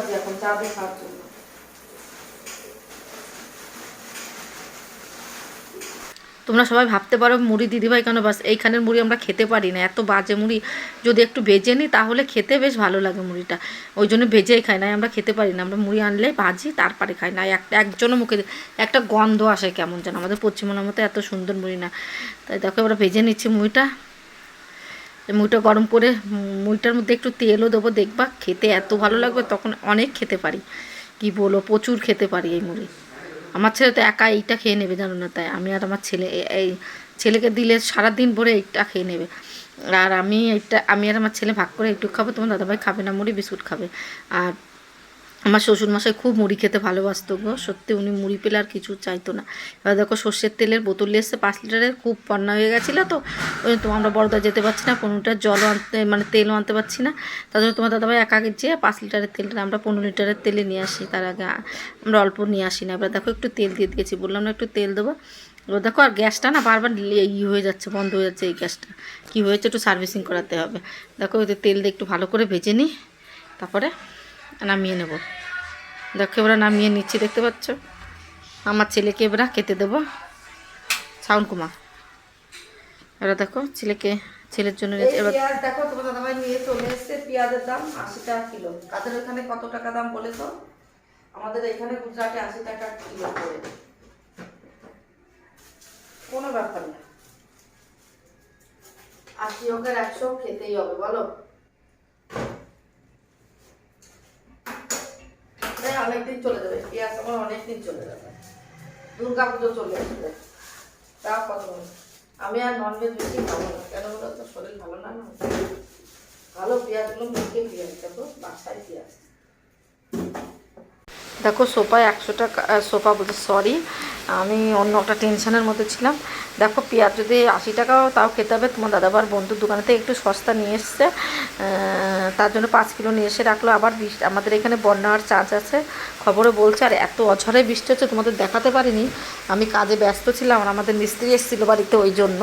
আছি এখন চা দিয়ে খাওয়ার জন্য তোমরা সবাই ভাবতে পারো, মুড়ি দিদিভাই কেন বাস, এইখানের মুড়ি আমরা খেতে পারি না। এত বাজে মুড়ি, যদি একটু ভেজে নিই, তাহলে খেতে বেশ ভালো লাগে মুড়িটা। ওই জন্য ভেজেই খাই না আমরা খেতে পারি না। আমরা মুড়ি আনলে ভাজি, তারপরে খাই। না এক একজনও মুখে একটা গন্ধ আসে কেমন যেন। আমাদের পশ্চিমবঙ্গের মতো এত সুন্দর মুড়ি না। তাই দেখো আমরা ভেজে নিচ্ছি মুড়িটা। মুড়িটা গরম করে মুইটার মধ্যে একটু তেলও দেবো, দেখবা খেতে এত ভালো লাগবে, তখন অনেক খেতে পারি। কি বলো প্রচুর খেতে পারি এই মুড়ি। আমার ছেলে তো একা এইটা খেয়ে নেবে, জানো না তাই। আমি আর আমার ছেলে এই ছেলেকে দিলে সারা দিন ভরে এইটা খেয়ে নেবে। আর আমি এইটা, আমি আর আমার ছেলে ভাগ করে একটু খাব, তোমার দাদাভাই খাবে না, মুড়ি, বিস্কুট খাবে। আর আমার শ্বশুরমশাই খুব মুড়ি খেতে ভালোবাসত গো। সত্যি উনি মুড়ি পেলে আর কিছু চাইতো না। এবার দেখো সর্ষের তেলের বোতল এসছে পাঁচ লিটারের খুব বন্যা হয়ে গেছিল তো। ওই তো আমরা বড়দা যেতে পারছি না পনেরো লিটার জলও আনতে মানে তেলও আনতে পারছি না। তার জন্য তোমার দাদাভাই একা আগে যেয়ে পাঁচ লিটারের তেলটা আমরা পনেরো লিটারের তেলে নিয়ে আসি, তার আগে আমরা অল্প নিয়ে আসি না। এবার দেখো একটু তেল দিয়ে দিয়েছি, বললাম না একটু তেল দেবো। এবার দেখো আর গ্যাসটা না বারবার ই হয়ে যাচ্ছে, বন্ধ হয়ে যাচ্ছে এই গ্যাসটা। কী হয়েছে একটু সার্ভিসিং করাতে হবে। দেখো ওই তেল দিয়ে একটু ভালো করে ভেজে নিই, তারপরে নামিয়ে নেব। দেখো এবার নামিয়ে নিচ্ছি দেখতে পাচ্ছ? আমার ছেলেকে এবার খেতে দেবো। সাউন্ড কুমা এবার দেখো ছেলেকে ছেলের জন্য এবার দেখো তোমার দাদাভাই নিয়ে চলে এসছে পেঁয়াজের দাম আশি টাকা কিলো। তাদের এখানে কত টাকা দাম বলে তো আমাদের এখানে গুজরাটে আশি টাকা কিলো করে। কোনো ব্যাপার না। আশি আর একশো খেতেই হবে বলো তাই অনেকদিন চলে যাবে। পেঁয়াজ আমার অনেকদিন চলে যাবে। দুর্গা পুজো চলে আসবে। তা কত আমি আর ননভেজ বেশি খাব না। কেন বলো তো? শরীর ভালো না না। ভালো পেঁয়াজগুলো মুখে পেঁয়াজ, দেখো, বাসায় পেঁয়াজ। দেখো সোফায় একশো টাকা সোফা বলতে সরি আমি অন্য একটা টেনশনের মধ্যে ছিলাম। দেখো পেঁয়াজ যদি আশি টাকাও তাও খেতে হবে, তোমার দাদাবার বন্ধুর দোকানে থেকে একটু সস্তা নিয়ে এসছে তার জন্য পাঁচ কিলো নিয়ে এসে রাখল। আবার বৃষ্টি আমাদের এখানে বন্যার চার্জ আছে খবরে বলছে, আর এত অঝরে বৃষ্টি হচ্ছে, তোমাদের দেখাতে পারিনি। আমি কাজে ব্যস্ত ছিলাম, আর আমাদের মিস্ত্রি এসেছিল বাড়িতে ওই জন্য।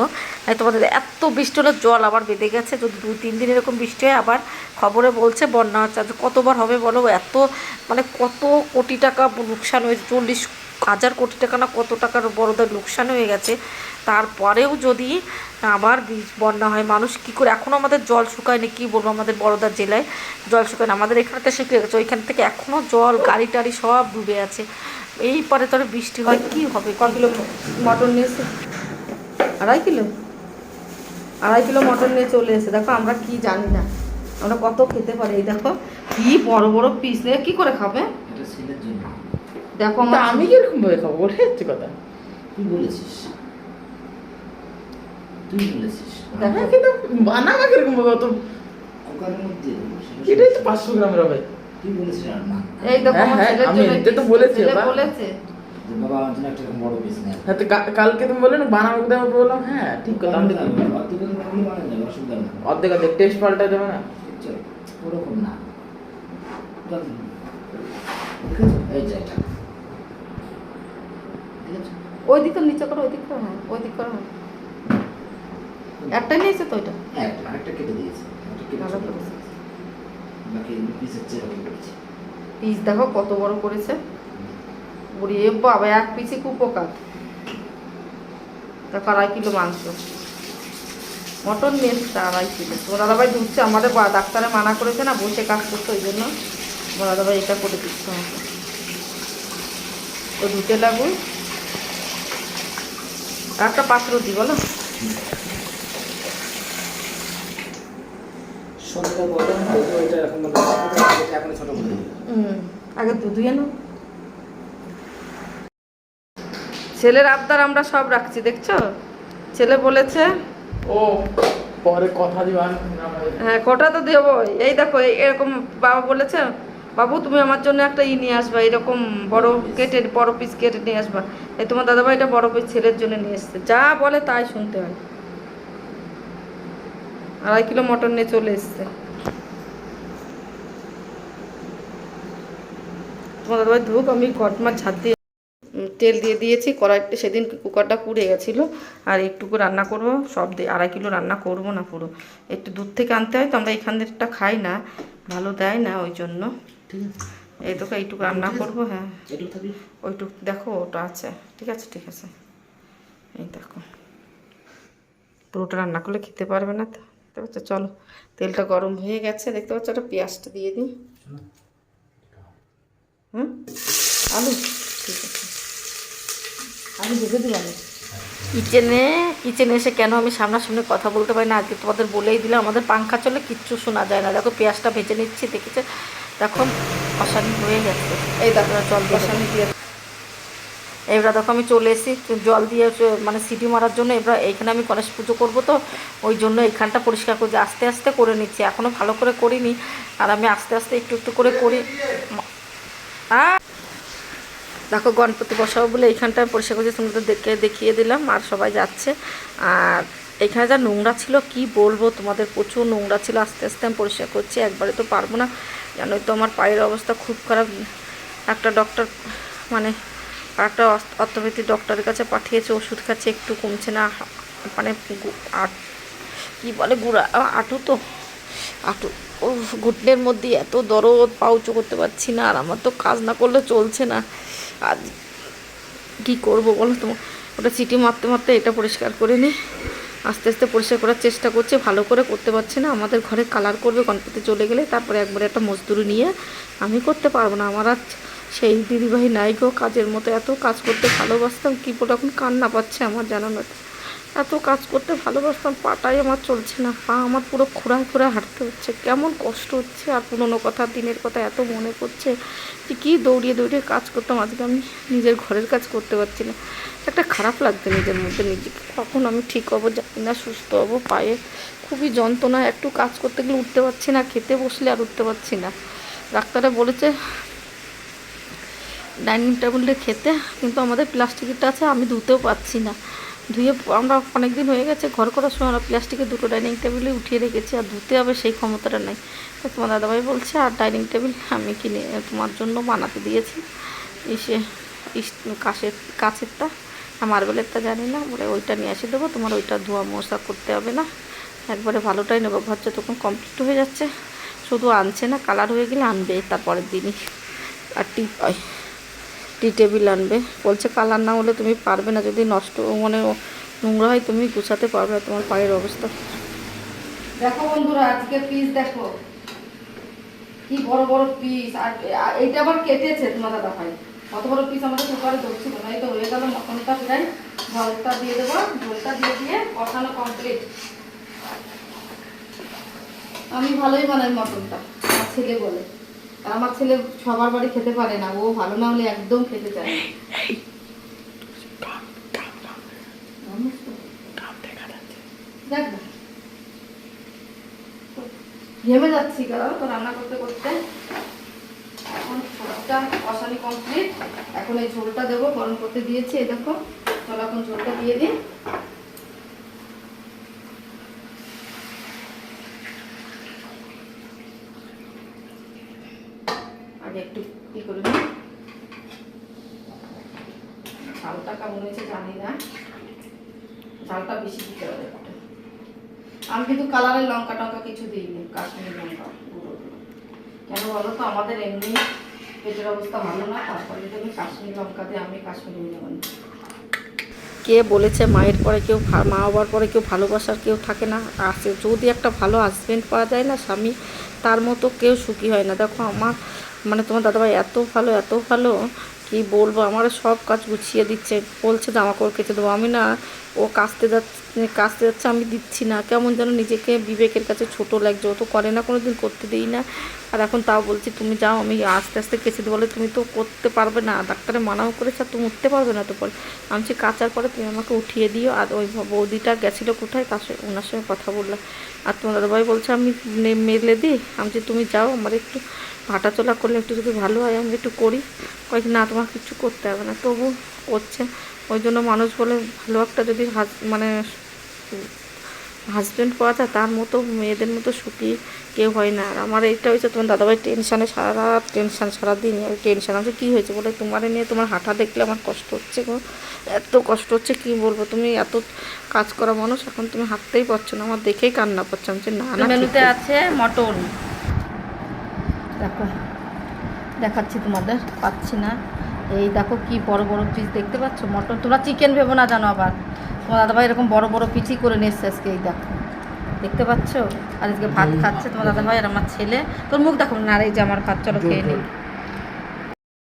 তোমাদের এত বৃষ্টি হলো, জল আবার বেঁধে গেছে, যদি দুই তিন দিন এরকম বৃষ্টি হয়, আবার খবরে বলছে বন্যা চার্জ কতবার হবে বলো, এত মানে কত কোটি টাকা লোকসান হয়েছে, চল্লিশ হাজার কোটি টাকা না কত টাকার বড়দের লোকসান হয়ে গেছে। তারপরেও যদি আবার বন্যা হয়, মানুষ কি করে এখনও আমাদের জল শুকায়নি, কি বলব আমাদের বড়দার জেলায়? জল শুকায় না আমাদের এখানে তো শুকিয়ে গেছে ওইখান থেকে এখনও জল, গাড়ি টাড়ি সব ডুবে আছে। এই পরে তরে বৃষ্টি হয়, কি হবে? ক কিলো মটন নিয়ে এসে আড়াই কিলো? আড়াই কিলো মটন নিয়ে চলে এসে। দেখো, আমরা কি জানি না। আমরা কত খেতে পারি, এই দেখো, কি বড় বড় পিস। নিয়ে কি করে খাবে? ছেলের জন্য। দেখো আমার আমি কীরকম ভাবে খাব? ওটাই হচ্ছে কথা। তুই বলেছিস। তুই বলেছিস। দেখো কিন্তু বানাবা কীরকম ভাবে অত কুকারের মধ্যে এটাই তো পাঁচশো গ্রামের হবে। তুই বলেছিস রান্না এই দেখো হ্যাঁ, আমার হ্যাঁ, ছেলের আমি জন্য এতে তো বলেছি, বাবা। বলেছে? বাবা আমার জন্য একটা বড় পিস নেই হ্যাঁ তো কালকে তুমি বললে না বানাবো দেবো বললাম হ্যাঁ ঠিক কথা আমি অর্ধেক যাবে অর্ধেক টেস্ট পাল্টা দেবে না। ওরকম না? ওই দিক নিচে ওই দিক হ্যাঁ ওই দিক একটাই নিয়েছে তো হ্যাঁ, পিস দেখো কত বড় করেছে। বাবা এক পিসে খুব দেখো আড়াই কিলো মাংস। মটন নিয়ে এসছে আড়াই কিলো। তোমার দাদাভাই ঢুকছে আমাদের ডাক্তারে মানা করেছে না বসে কাজ করতে ওই জন্য। দাদাভাই এটা করে দিচ্ছে আমাকে। তো ঢুকে লাগুন একটা পাত্র দি বলো। আগে ধুয়ে নাও ছেলের আবদার আমরা সব রাখছি দেখছ? ছেলে বলেছে ও পরে কথা দিবান হ্যাঁ কটা তো দেবো এই দেখো এরকম বাবা বলেছে বাবু, তুমি আমার জন্য একটা ই নিয়ে আসবা, এরকম বড় কেটে, বড় পিস কেটে নিয়ে আসবা। এই তোমার দাদাভাই এটা বড় পিস ছেলের জন্য নিয়ে এসছে। যা বলে তাই শুনতে হয়। আড়াই কিলো মটন নিয়ে চলে এসছে। তোমার দাদাভাই, ধুক, আমি ঘটমার ছাদ দিয়ে তেল দিয়ে দিয়েছি কড়াইতে সেদিন কুকারটা পুড়ে গেছিল। আর একটুকু রান্না করব, সব দিয়ে আড়াই কিলো রান্না করব না পুরো। একটু দূর থেকে আনতে হয়, তো আমরা এখান থেকে খাই না, ভালো দেয় না ওই জন্য। ঠিক আছে? এই তোকে এইটুকু রান্না করব হ্যাঁ। ওইটুকু দেখো ওটা আছে। ঠিক আছে ঠিক আছে। এই দেখো। পুরোটা রান্না করলে খেতে পারবে না তো। দেখতে পাচ্ছ? চলো তেলটা গরম হয়ে গেছে। দেখতে পাচ্ছ? ওটা পেঁয়াজটা দিয়ে দিই। হুম? আলু? ঠিক আছে। আলু ভেজে দিই আলু কিচেনে কিচেনে এসে কেন আমি সামনাসামনি কথা বলতে পারি না? আজকে তোমাদের বলেই দিলাম আমাদের পাংখা চলে কিচ্ছু শোনা যায় না। দেখো পেঁয়াজটা ভেজে নিচ্ছি দেখেছে? দেখো অশানি হয়ে গেছে। এই দেখো জল দিয়ে এবার দেখো আমি চলে এসেছি জল দিয়ে মানে সিটি মারার জন্য এবার এইখানে আমি গণেশ পুজো করব তো ওই জন্য এইখানটা পরিষ্কার করে আস্তে আস্তে করে নিচ্ছি। এখনও ভালো করে করিনি আর আমি আস্তে আস্তে একটু একটু করে করি। আ দেখো গণপতি বসাবো বলে এইখানটা পরিষ্কার করছি তোমাদের দেখে দেখিয়ে দিলাম আর সবাই যাচ্ছে। আর এখানে যা নোংরা ছিল, কি বলব? তোমাদের প্রচুর নোংরা ছিল। আস্তে আস্তে আমি পরিষ্কার করছি, একবারে তো পারব না। জানোই তো, আমার পায়ের অবস্থা খুব খারাপ। একটা ডক্টর মানে একটা অর্থোপেডিক ডক্টরের কাছে পাঠিয়েছে, ওষুধ খাচ্ছে, একটু কমছে না। মানে কী বলে, গুড়া আটু তো। আটু ও ঘুটনের মধ্যে এত দরদ পাউচো করতে পারছি না। আর আমার তো কাজ না করলে চলছে না। আজ কী করব বলো তোমার ওটা চিটি মারতে মারতে এটা পরিষ্কার করে নিই আস্তে আস্তে পরিষ্কার করার চেষ্টা করছে, ভালো করে করতে পারছে না। আমাদের ঘরে কালার করবে, গণপতি চলে গেলে তারপরে একবারে একটা মজদুরি নিয়ে আমি করতে পারব না। আমার আর সেই দিদিভাই নাই গো, কাজের মতো এত কাজ করতে ভালোবাসতাম, কী এখন কান্না পাচ্ছে আমার জানানো এত কাজ করতে ভালোবাসতাম, পাটাই আমার চলছে না। পা আমার পুরো খোঁড়ায় খোঁড়ায় হাঁটতে হচ্ছে। কেমন কষ্ট হচ্ছে আর পুরোনো কথা, দিনের কথা এত মনে পড়ছে যে কী দৌড়িয়ে দৌড়িয়ে কাজ করতাম। আজকে আমি নিজের ঘরের কাজ করতে পারছি না। একটা খারাপ লাগতো নিজের মধ্যে নিজেকে। কখন আমি ঠিক হব জানি না, সুস্থ হব পায়ে খুবই যন্ত্রণা একটু কাজ করতে গেলে উঠতে পারছি না, খেতে বসলে আর উঠতে পারছি না। ডাক্তারে বলেছে, ডাইনিং টেবিলে খেতে, কিন্তু আমাদের প্লাস্টিকেরটা আছে, আমি ধুতেও পাচ্ছি না। ধুয়ে আমরা অনেক দিন হয়ে গেছে, ঘর করার সময় আমরা প্লাস্টিকের দুটো ডাইনিং টেবিলে উঠিয়ে রেখেছি আর ধুতে হবে সেই ক্ষমতাটা নেই। তো তোমার দাদাভাই বলছে, আর ডাইনিং টেবিল আমি কিনে, তোমার জন্য বানাতে দিয়েছি। এসে কাশের, কাছেরটা আর মার্বেলেরটা জানি না, বলে ওইটা নিয়ে এসে দেবো, তোমার ওইটা ধোয়া মশা করতে হবে না। একবারে ভালোটাই নেব ঘর তখন কমপ্লিট হয়ে যাচ্ছে। শুধু আনছে না কালার হয়ে গেলে আনবে, তারপরের দিনই। আর টিপ টি টেবিল আনবে। বলছে, কালার না হলে তুমি পারবে না। যদি নষ্ট মানে নোংরা হয়, তুমি গুছাতে পারবে না। তোমার পায়ের অবস্থা। দেখো বন্ধুরা, আজকে পিস দেখো। কি বড় বড় পিস আর এইটা আবার কেটেছে তোমার দাদা ভাই। কত বড় পিস আমাদের কুকারে ধরছিল। না এই তো হয়ে গেল মটনটা প্রায়। ঝলটা দিয়ে দেবো। ঝোলটা দিয়ে দিয়ে কষানো কমপ্লিট আমি ভালোই বানাই মটনটা ছেলে বলে। আমার ছেলে সবার বাড়ি খেতে পারে না ও ভালো না হলে একদম খেতে চায়। ঘেমে যাচ্ছি কারণ তো রান্না করতে করতে। এখন ঝোলটা কষানি কমপ্লিট এখন এই ঝোলটা দেবো গরম করতে দিয়েছি এই দেখো। চলো এখন ঝোলটা দিয়ে দিই। একটু কি করে নিই। কেমন হয়েছে জানি না। বেশি দিতে হবে আমি কিন্তু কালারের লঙ্কা টঙ্কা কিছু দিইনি লঙ্কা। কেন বলো তো, আমাদের এমনি পেটের অবস্থা ভালো না, তারপরে যদি আমি লঙ্কা দিয়ে আমি বানাই কে বলেছে মায়ের পরে কেউ মা বাবার পরে কেউ ভালোবাসার কেউ থাকে না। আছে যদি একটা ভালো হাজবেন্ড পাওয়া যায় না, স্বামী, তার মতো কেউ সুখী হয় না। দেখো, আমার মানে তোমার দাদাভাই এত ভালো এত ভালো, কি বলব? আমার সব কাজ গুছিয়ে দিচ্ছে। বলছে জামা কাপড় কেটে দেবো। আমি না ও কাচতে যাচ্ছে কাচতে যাচ্ছে আমি দিচ্ছি না। কেমন যেন নিজেকে বিবেকের কাছে ছোট লাগছে। ও তো করে না কোনো দিন করতে দিই না। আর এখন তাও বলছি তুমি যাও আমি আস্তে আস্তে কেচে বলে তুমি তো করতে পারবে না। ডাক্তারে মানাও করেছে আর তুমি উঠতে পারবে না তো পরে। আমি বলছি, কাচার পরে তুমি আমাকে উঠিয়ে দিও। আর ওই বৌদিটা গেছিল কোথায় তার সঙ্গে ওনার সঙ্গে কথা বললাম। আর তোমার দাদাভাই বলছে আমি মেলে দিই। আমি যে তুমি যাও আমার একটু হাঁটাচলা করলে একটু যদি ভালো হয় আমি একটু করি। কয়েক না তোমার কিছু করতে হবে না। তবু করছে। ওই জন্য মানুষ বলে ভালো একটা যদি হাজ মানে হাজব্যান্ড পাওয়া যায় তার মতো মেয়েদের মতো সুখী কেউ হয় না। আর আমার এইটা হয়েছে তোমার দাদাভাই টেনশানে সারা টেনশান সারাদিন টেনশান আমি কী হয়েছে বলে? তোমার নিয়ে তোমার হাঁটা দেখলে আমার কষ্ট হচ্ছে গো। এত কষ্ট হচ্ছে কি বলব? তুমি এত কাজ করা মানুষ এখন তুমি হাঁটতেই পারছ না। আমার দেখেই কান্না পাচ্ছে। আমি না মেনুতে আছে মটন। দেখো দেখাচ্ছি তোমাদের। পাচ্ছি না। এই দেখো কি বড় বড় পিস দেখতে পাচ্ছ? মটন তোমরা চিকেন ভেবো না জানো আবার। তোমার দাদাভাই এরকম বড় বড় পিঠি করে নিয়ে এসছে আজকে এই দেখো। দেখতে পাচ্ছ? আর আজকে ভাত খাচ্ছে তোমার দাদাভাই আর আমার ছেলে। তোর মুখ দেখো না রে এই যে আমার ভাত চলো খেয়ে নিই